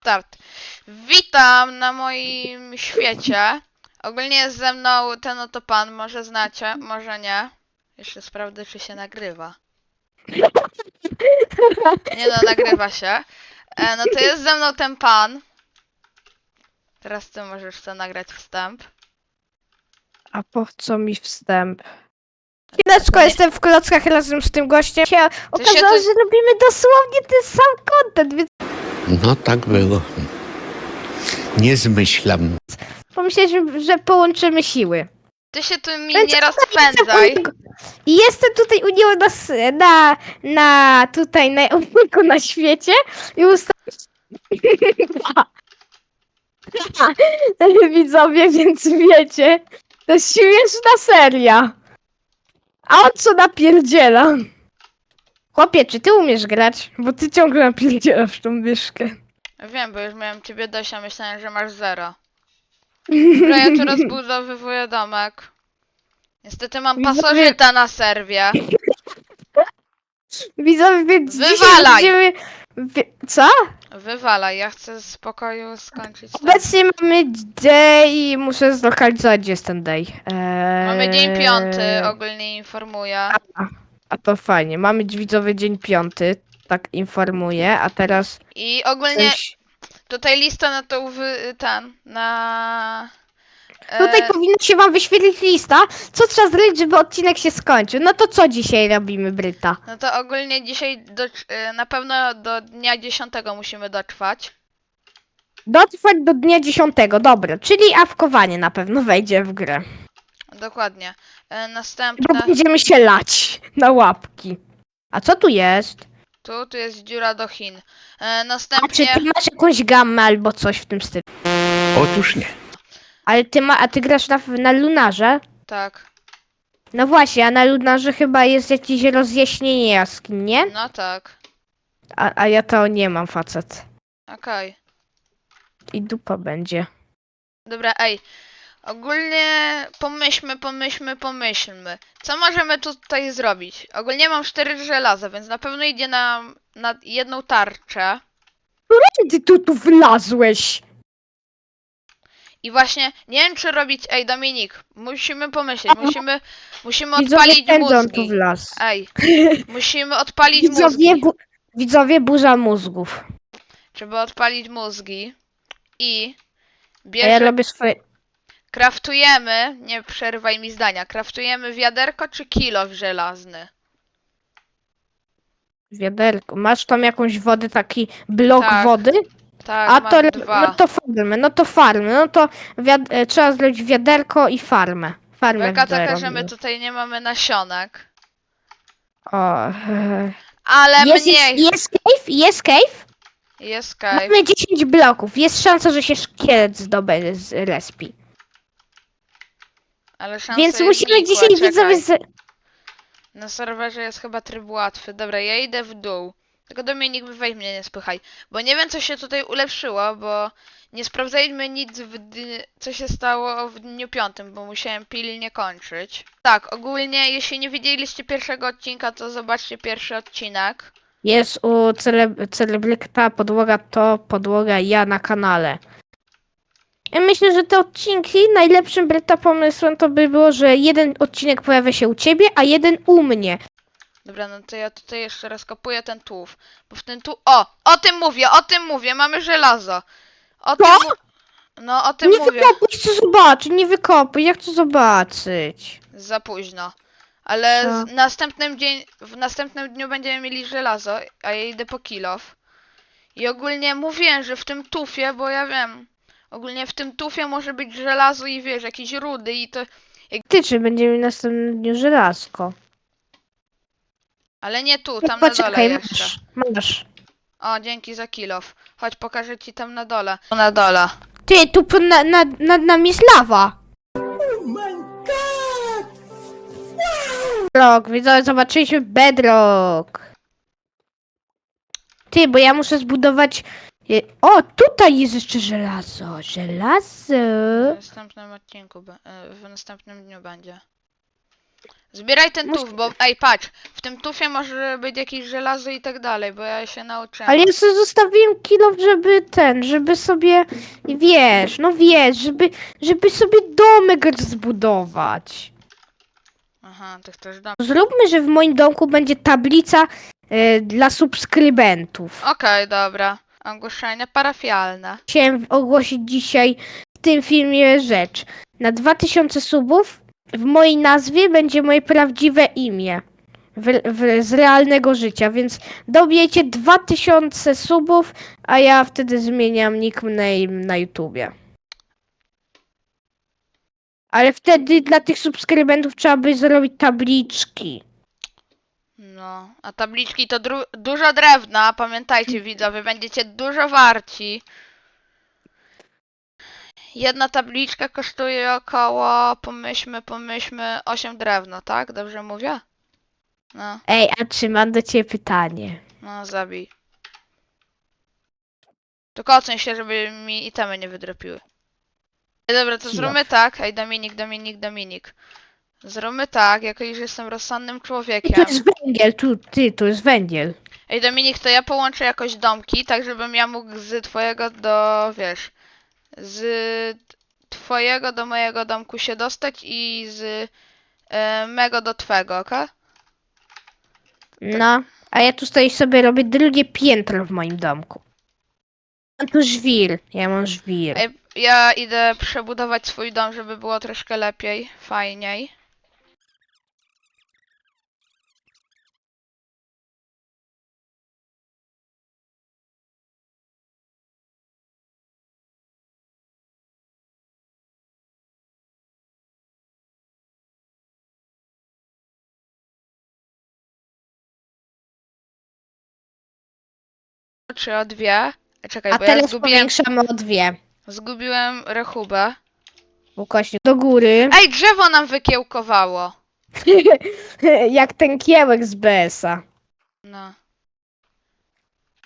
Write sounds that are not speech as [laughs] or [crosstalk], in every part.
Start. Witam na moim świecie. Ogólnie jest ze mną ten oto pan, może znacie, może nie. Jeszcze sprawdzę, czy się nagrywa. Nie no, nagrywa się. E, no to jest ze mną ten pan. Teraz ty możesz to nagrać wstęp. A po co mi wstęp? Chwileczko, jestem w klockach razem z tym gościem. Się okazało, tu- że robimy dosłownie ten sam content, więc No tak było. Nie zmyślam. pomyśleliśmy, że połączymy siły. Ty się tu mi Więc nie rozpędzaj. I jestem tutaj u niego na, s- na, na tutaj na, na świecie i ustawiam [laughs] widzowie, więc wiecie, to jest śmieszna seria. A on co napierdziela? Chłopie, czy ty umiesz grać? Bo ty ciągle napierdzielasz tą myszkę. Wiem, bo już miałem ciebie dość, a myślałem, że masz zero. Dobra, ja tu rozbudowywuję domek. Niestety mam Widzowie- pasożyta na serwie. Widzowie, więc dzisiaj Wywalaj! będziemy... wie- Co? Wywalaj, ja chcę z spokoju skończyć. ten- Obecnie mamy day i muszę zlokalizować, gdzie jest ten day. Eee... Mamy dzień piąty, ogólnie informuję. A to fajnie, mamy widzowy dzień piąty, tak informuję, a teraz... I ogólnie Coś... tutaj lista na tą wy... ten, na... Tutaj e, powinna się wam wyświetlić lista, co trzeba zrobić, żeby odcinek się skończył. No to co dzisiaj robimy, Bryta? No to ogólnie dzisiaj do, e, na pewno do dnia 10 musimy dotrwać. Dotrwać do dnia 10, dobra, czyli awkowanie na pewno wejdzie w grę. Dokładnie. E, Bo Następne... będziemy się lać na łapki. A co tu jest? Tu, tu jest dziura do Chin. E, A czy Następnie... ty masz jakąś gammę albo coś w tym stylu? Otóż nie. Ale ty ma, a ty grasz na, na Lunarze? Tak, No właśnie, a na Lunarze chyba jest jakieś rozjaśnienie jaskiń, nie? no tak. A, a ja to nie mam facet. Okej. I dupa będzie. Dobra, ej. Ogólnie pomyślmy, pomyślmy, pomyślmy. Co możemy tutaj zrobić? Ogólnie mam cztery żelaza, więc na pewno idzie nam na jedną tarczę. Ty tu, tu wlazłeś! I właśnie, nie wiem czy robić... Ej, Dominik, musimy pomyśleć, musimy, musimy Widzowie, odpalić pędzą tu mózgi. Ej, [laughs] musimy odpalić Widzowie, mózgi. bu, widzowie burza mózgów. Trzeba odpalić mózgi. I... A ja Bierze, robię swoje... kraftujemy, nie przerwaj mi zdania, kraftujemy wiaderko czy kilo żelazny? Wiaderko. Masz tam jakąś wodę, taki blok Tak, wody? Tak, A mam to, dwa. no to farmy, no to farmy, no to wiad- e, trzeba zrobić wiaderko i farmę. Farmę Beka widzę taka, że my robimy. tutaj nie mamy nasionek. O, e, Ale jest, mniej. jest, jest cave? Jest cave? Jest cave. Mamy 10 bloków. Jest szansa, że się szkielet zdobędzie z respi. Ale szansa Więc jest musimy nikła, dzisiaj czekaj. widzowie... Z... Na serwerze jest chyba tryb łatwy. Dobra, ja idę w dół. Tylko Dominik, weź mnie nie spychaj. Bo nie wiem, co się tutaj ulepszyło, bo nie sprawdzaliśmy nic, w co się stało w dniu piątym, bo musiałem pilnie kończyć. Tak, ogólnie, jeśli nie widzieliście pierwszego odcinka, to zobaczcie pierwszy odcinek. Jest u cele- celebryta podłoga to podłoga ja na kanale. Ja myślę, że te odcinki najlepszym Bryta pomysłem to by było, że jeden odcinek pojawia się u ciebie, a jeden u mnie. Dobra, no to ja tutaj jeszcze raz kopuję ten tułów. Bo w ten tu... O! O tym mówię, o tym mówię, mamy żelazo. O tym mu... No, o tym nie mówię. wykopuj, chcę zobaczyć, nie wykopuj, ja chcę zobaczyć. Za późno. Ale Co? w następnym dzień, w następnym dniu będziemy mieli żelazo, a ja idę po kilof. I ogólnie mówiłem, że w tym tufie, bo ja wiem, ogólnie w tym tufie może być żelazo i wiesz, jakieś rudy i to... Ty, czy będziemy w następnym dniu żelazko? Ale nie tu, tam na dole Poczekaj, jeszcze. masz, masz. O, dzięki za kilof. Chodź, pokażę ci tam na dole. Na dole. Ty, tu po- na, na, nad nami jest lawa. Bedrock, widzowie, zobaczyliśmy Bedrock. Ty, bo ja muszę zbudować... je- O, tutaj jest jeszcze żelazo, żelazo. W następnym odcinku, be- e, w następnym dniu będzie. Zbieraj ten tuf, bo ej, patrz, w tym tufie może być jakieś żelazo i tak dalej, bo ja się nauczyłem. Ale ja sobie zostawiłem kilo, żeby ten, żeby sobie, wiesz, no wiesz, żeby, żeby sobie domek zbudować. Aha, ty chcesz dom. Zróbmy, że w moim domku będzie tablica e, dla subskrybentów. Okej, dobra. Ogłoszenie parafialne. Chciałem ogłosić dzisiaj w tym filmie rzecz. Na 2000 subów w mojej nazwie będzie moje prawdziwe imię. W, w, z realnego życia, więc dobijecie 2000 subów, a ja wtedy zmieniam nickname na YouTubie. Ale wtedy dla tych subskrybentów trzeba by zrobić tabliczki. No, a tabliczki to dużo drewna, pamiętajcie widzowie, będziecie dużo warci. Jedna tabliczka kosztuje około, pomyślmy, pomyślmy, 8 drewno, tak? Dobrze mówię? No, Ej, a czy mam do ciebie pytanie? no zabij. Tylko oceń się, żeby mi itemy nie wydropiły. Ej, dobra, to zróbmy tak. Ej, Dominik, Dominik, Dominik. Zróbmy tak, jako iż jestem rozsądnym Ty, człowiekiem. tu jest węgiel, tu, ty, tu jest węgiel. Ej Dominik, to ja połączę jakoś domki, tak żebym ja mógł z twojego do, wiesz, z twojego do mojego domku się dostać i z e, mego do twego, okej? No, a ja tu tutaj sobie robię drugie piętro w moim domku. Mam tu żwir, ja mam żwir. Ej, ja idę przebudować swój dom, żeby było troszkę lepiej, fajniej. Czy o dwie? Czekaj, A bo ja teraz zgubiłem, powiększamy o dwie. zgubiłem rachubę. Łukasz, do góry. [laughs] Ej, drzewo nam wykiełkowało! [laughs] Jak ten kiełek z BS-a. No.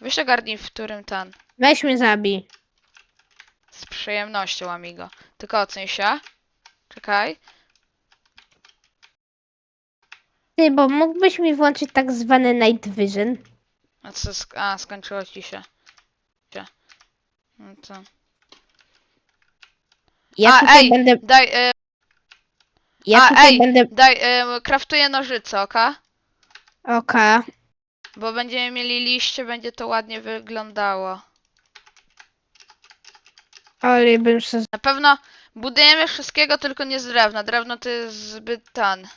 Weź ogarnij, w którym ten. Weź mnie zabij. Z przyjemnością, amigo. Tylko oceń się. Czekaj. Ty, bo mógłbyś mi włączyć tak zwany Night Vision? A co? sk- A, skończyło ci się. Się. No to. Ja A, tutaj ej, będę... Daj, e, Ja a, tutaj ej. będę... daj, e, kraftuję nożyce, oka? Oka. Bo będziemy mieli liście, będzie to ładnie wyglądało. Ale bym się... Na pewno budujemy wszystkiego, tylko nie z drewna. Drewno to jest zbyt tan.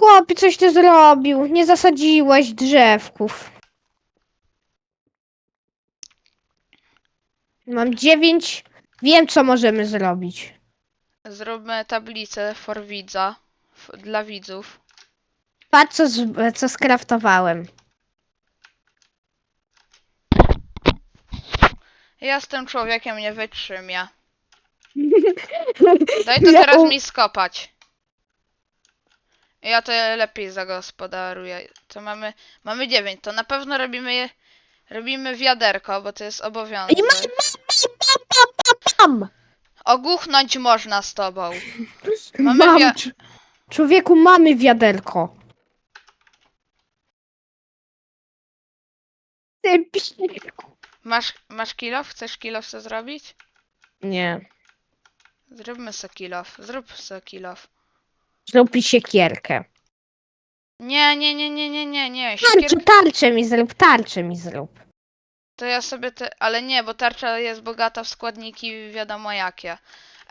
Chłopie, coś ty zrobił. Nie zasadziłeś drzewków. Mam dziewięć... Wiem, co możemy zrobić. Zróbmy tablicę for widza. F dla widzów. Patrz, co, z, co skraftowałem. Ja jestem człowiekiem, nie wytrzymia. [laughs] Daj to Ja teraz mi skopać. Ja to lepiej zagospodaruję. To mamy, mamy 9. To na pewno robimy je, robimy wiaderko, bo to jest obowiązek. I mam, mam, mam, Ogłuchnąć można z tobą. [laughs] Mamy mam. wia- Człowieku, mamy wiaderko. Ty psiku. Masz, masz kilof? Chcesz kilof co zrobić? Nie. Zróbmy se kilof. Zrób se kilof. Zrób siekierkę. Nie, nie, nie, nie, nie, nie, nie. Tarczę, tarczę mi zrób, tarczę mi zrób. To ja sobie te... Ale nie, bo tarcza jest bogata w składniki wiadomo jakie.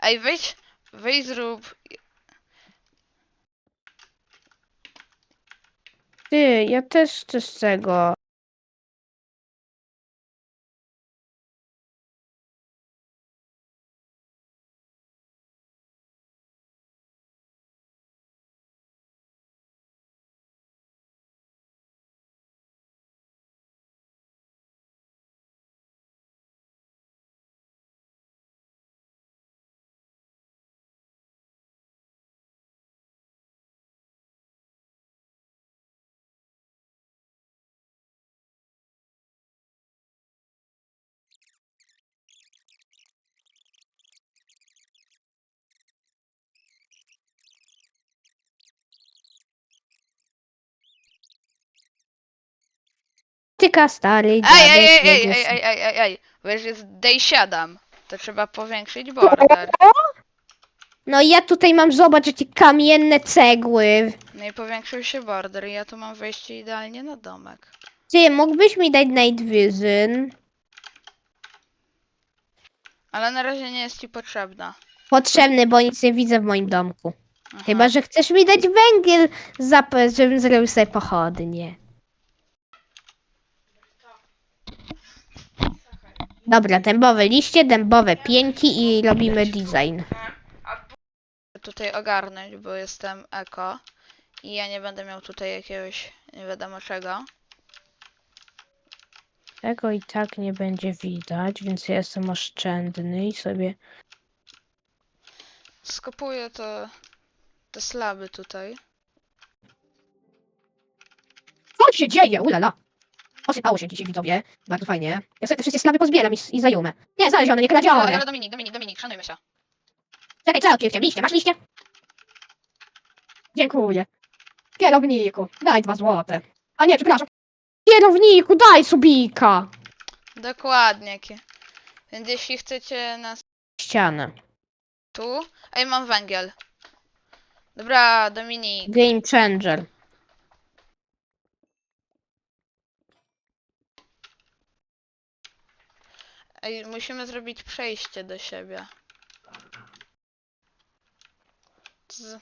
Ej, wyjdź, wyjdź zrób... Ty, ja też chcę z tego. Tyka stary Ej, ej, ej, ej, ej, ej, ej, ej, ej. Już jest day 7. To trzeba powiększyć border. No ja tutaj mam, zobacz, jakie kamienne cegły. No i powiększył się border i ja tu mam wejście idealnie na domek. Ty, mógłbyś mi dać night vision? Ale na razie nie jest ci potrzebna. Potrzebny, bo nic nie widzę w moim domku. Aha. Chyba, że chcesz mi dać węgiel, żebym zrobił sobie pochodnie. Dobra, dębowe liście, dębowe pięki i robimy design. tutaj ogarnąć, bo jestem eko i ja nie będę miał tutaj jakiegoś nie wiadomo czego. Tego i tak nie będzie widać, więc ja jestem oszczędny i sobie... Skopuję to te slaby tutaj. Co się dzieje? Ulala! Osypało się dzisiaj, widzowie. Bardzo fajnie. Ja sobie te wszystkie slawy pozbieram i, i zajumę. Nie, znalezione, nie Ale, kradzione. ale Dominik, Dominik, Dominik, szanujmy się. Czekaj, co odkryłem? Liście, masz liście? Dziękuję. Kierowniku, daj dwa złote. A nie, przepraszam. Kierowniku, daj subika. Dokładnie. kie- Więc jeśli chcecie nas Ścianę. tu... Ej, mam węgiel. Dobra, Dominik. Game changer. Ej, musimy zrobić przejście do siebie. Z...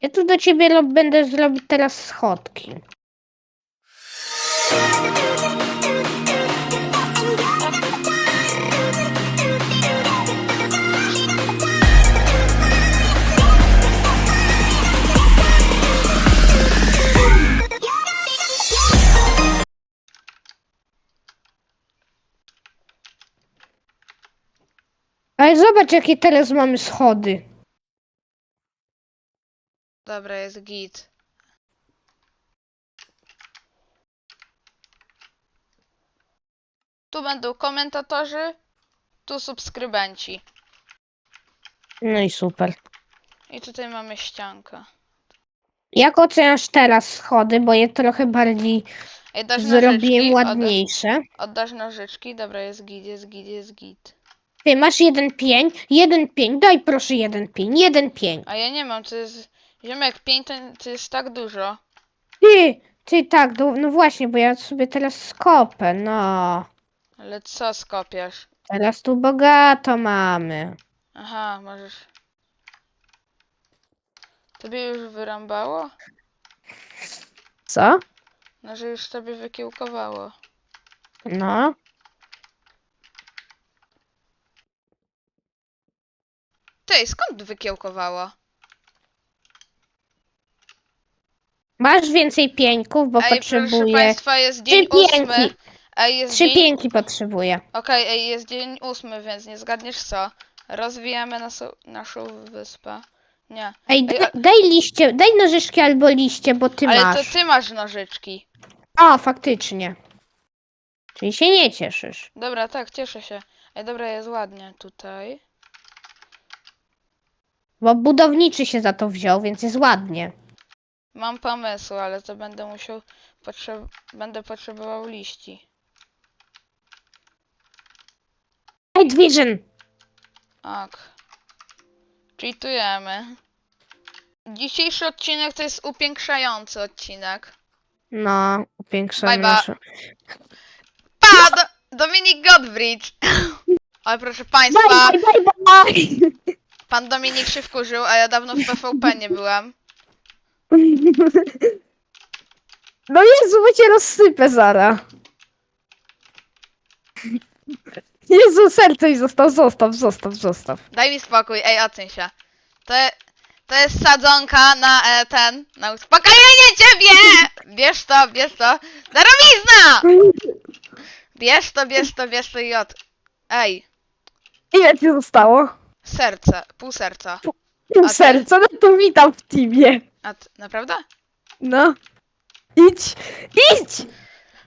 Ja tu do ciebie będę zrobić teraz schodki. Ale zobacz, jakie teraz mamy schody. Dobra, jest git. Tu będą komentatorzy, tu subskrybenci. No i super. I tutaj mamy ściankę. Jak oceniasz teraz schody, bo je trochę bardziej Ej, dasz zrobiłem nożyczki? ładniejsze. Od, oddasz nożyczki? Dobra, jest git, jest git, jest git. Ty masz jeden pień, jeden pień, daj proszę jeden pień, jeden pień. A ja nie mam, to jest... Ziomek, 5 to, to jest tak dużo. Ty, ty tak, do, no właśnie, bo ja sobie teraz skopę, no. Ale co skopiesz? Teraz tu bogato mamy. Aha, możesz... Tobie już wyrąbało? Co? No, że już tobie wykiełkowało. No. Ty, skąd wykiełkowało? Masz więcej pieńków, bo Ej, proszę potrzebuję. państwa, jest Trzy dzień ósmy. pięki, Ej, jest trzy dzień... pięki potrzebuję. Okej, ej, jest dzień ósmy, więc nie zgadniesz co. Rozwijamy naszą, naszą wyspę. Nie. Ej, Ej, da, daj liście, daj nożyczki albo liście, bo ty Ale masz. to ty masz nożyczki. A, faktycznie. Czyli się nie cieszysz. Dobra, tak, cieszę się. Ej, dobra, jest ładnie tutaj. Bo budowniczy się za to wziął, więc jest ładnie. Mam pomysł, ale to będę musiał... Potrze... Będę potrzebował liści. Night Vision! Ok. Cheatujemy. Dzisiejszy odcinek to jest upiększający odcinek. No, upiększamy Bye, bye. nasze... Pa! Do Dominik Godbridge! [laughs] Ale proszę państwa, Bye, bye, bye, bye. Pan Dominik się wkurzył, a ja dawno w PvP nie byłem. No Jezu, bo cię rozsypę zara. Jezu, serce mi zostaw, zostaw, zostaw, zostaw. Daj mi spokój, ej, odsuń się. To, to jest sadzonka na e, ten, na uspokojenie ciebie! Bierz to, bierz to. Darowizna! Bierz to, bierz to, bierz to i od... Ej, Ile ci zostało? Serce, pół serca. Pół A ty? serca, no to witam w teamie. A ty, naprawdę? No. Idź, idź!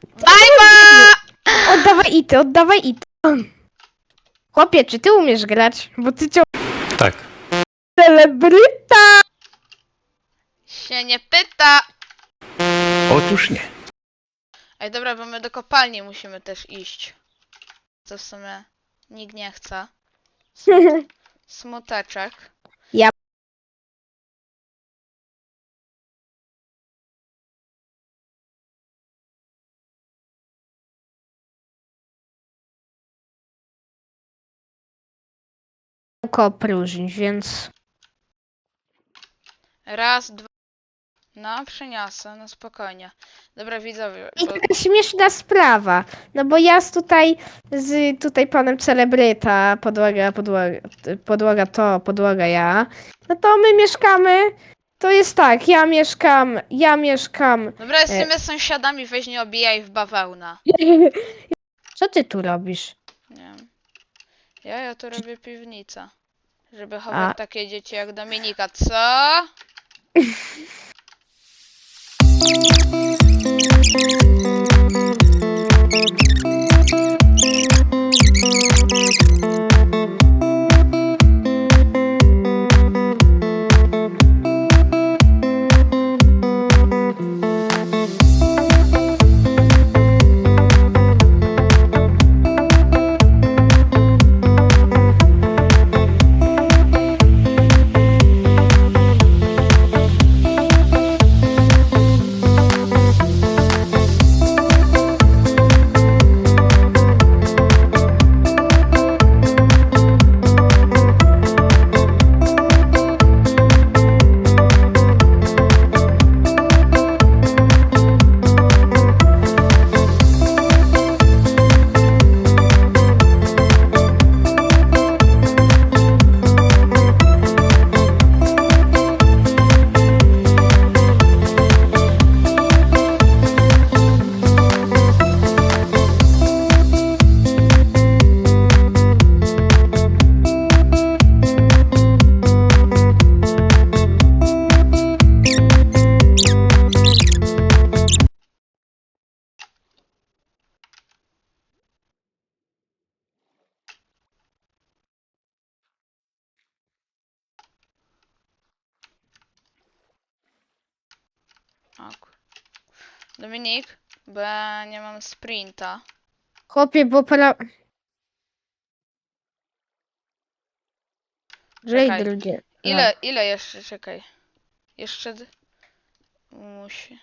Bye! Oddawaj ity, oddawaj ity. Chłopie, czy ty umiesz grać? Bo ty cię Tak. celebryta! Się nie pyta. Otóż nie. Ej, dobra, bo my do kopalni musimy też iść. Co w sumie nikt nie chce. [laughs] Smuteczek. Ja- Tylko opróżnić, więc Raz, dwa. No, przyniosę, no spokojnie. Dobra, widzowie, I bo... taka śmieszna sprawa, no bo ja z tutaj, z tutaj panem celebryta, podłoga, podłoga, podłoga to, podłoga ja, no to my mieszkamy, to jest tak, ja mieszkam, ja mieszkam, Dobra, jesteśmy sąsiadami, weź nie obijaj w bawełna. [laughs] co ty tu robisz? Nie wiem. Ja, ja tu robię piwnicę. Żeby chować A. takie dzieci jak Dominika, co? [laughs] Música Dominik, bo ja nie mam sprinta. Chłopie, bo. Żej Czekaj. drugie. Ile, ile jeszcze, czekaj. Jeszcze... d- Musi.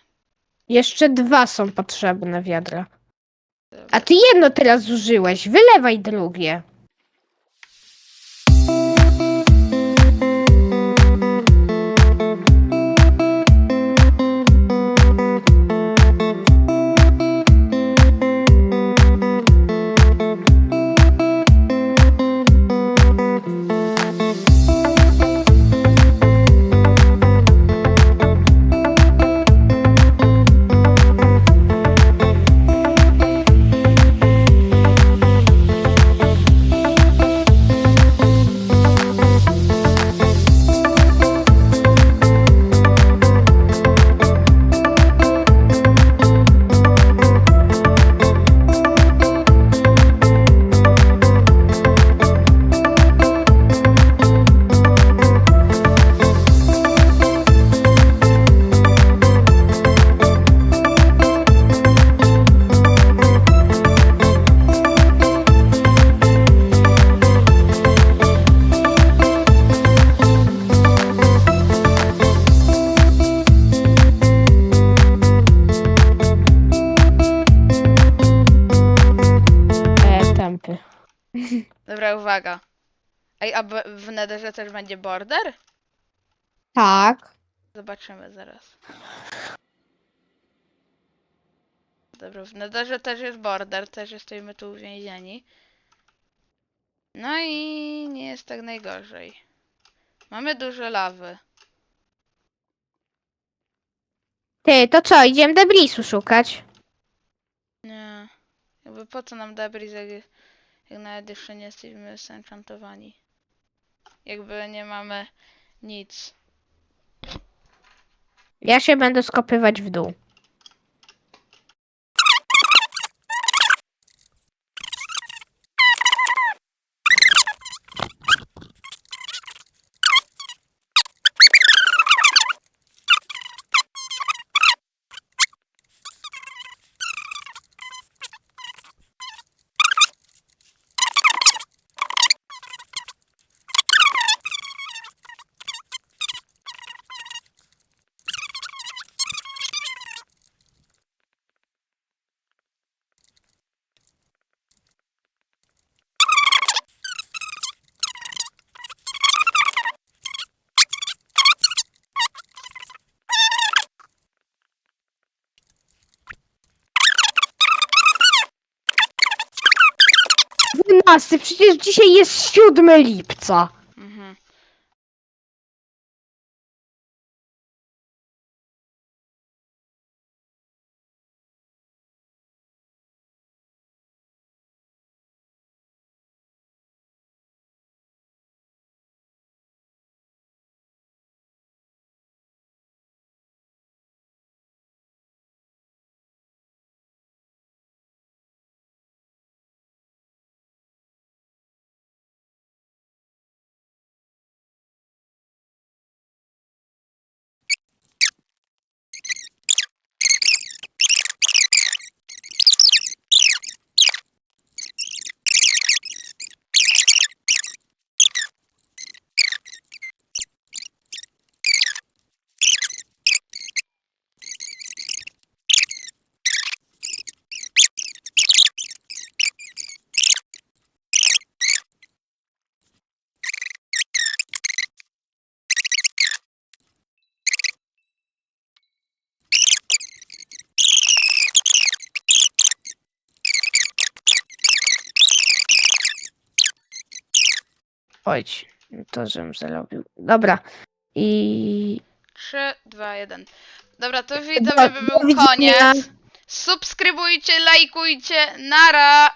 Jeszcze dwa są potrzebne wiadra. A ty jedno teraz zużyłeś, wylewaj drugie. A b- w Netherze też będzie border? Tak. Zobaczymy zaraz. Dobra, w Netherze też jest border, też jesteśmy tu uwięzieni. No i nie jest tak najgorzej. Mamy dużo lawy. Ty, to co, idziemy debrisu szukać? Nie. Jakby po co nam debris, jak, jak nawet jeszcze nie jesteśmy zenchantowani. Jakby nie mamy nic. Ja się będę skopywać w dół. 15, przecież dzisiaj jest 7 lipca. Chodź, to żebym zrobił. Dobra. I 3, 2, 1. Dobra, to widzowie Do- by do był widzenia. koniec. Subskrybujcie, lajkujcie, nara!